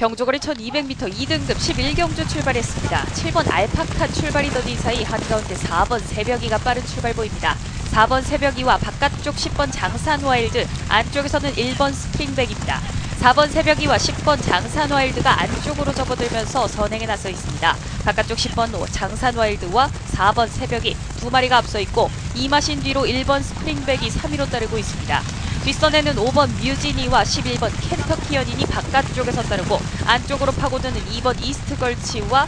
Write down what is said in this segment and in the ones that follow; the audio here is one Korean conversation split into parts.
경주거리 1200m 2등급 11경주 출발했습니다. 7번 알파카 출발이더니 사이 한가운데 4번 새벽이가 빠른 출발 보입니다. 4번 새벽이와 바깥쪽 10번 장산 와일드, 안쪽에서는 1번 스프링백입니다. 4번 새벽이와 10번 장산 와일드가 안쪽으로 접어들면서 선행에 나서 있습니다. 바깥쪽 10번 장산 와일드와 4번 새벽이 두 마리가 앞서 있고 이마신 뒤로 1번 스프링백이 3위로 따르고 있습니다. 뒷선에는 5번 뮤지니와 11번 켄터키 연인이 바깥쪽에서 따르고 안쪽으로 파고드는 2번 이스트 걸치와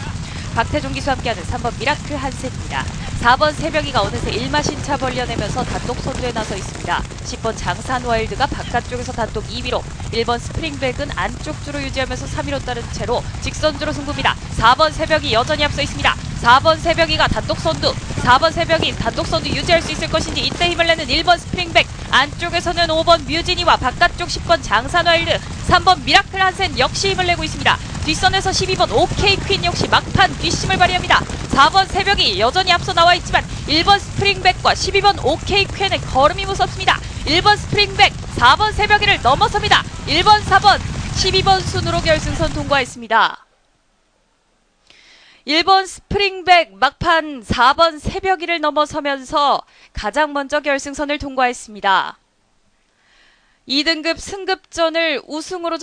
박태종 기수와 함께하는 3번 미라클 한세입니다. 4번 새벽이가 어느새 1마신 차 벌려내면서 단독 선두에 나서 있습니다. 10번 장산 와일드가 바깥쪽에서 단독 2위로 1번 스프링백은 안쪽 주로 유지하면서 3위로 따른 채로 직선주로 승부입니다. 4번 새벽이 여전히 앞서 있습니다. 4번 새벽이가 단독 선두, 4번 새벽이 단독 선두 유지할 수 있을 것인지 이때 힘을 내는 1번 스프링백, 안쪽에서는 5번 뮤지니와 바깥쪽 10번 장산와일드, 3번 미라클 한센 역시 힘을 내고 있습니다. 뒷선에서 12번 OK 퀸 역시 막판 뒷심을 발휘합니다. 4번 새벽이 여전히 앞서 나와 있지만 1번 스프링백과 12번 OK 퀸의 걸음이 무섭습니다. 1번 스프링백, 4번 새벽이를 넘어섭니다. 1번, 4번, 12번 순으로 결승선 통과했습니다. 1번 스프링백 막판 4번 새벽이를 넘어서면서 가장 먼저 결승선을 통과했습니다. 2등급 승급전을 우승으로 장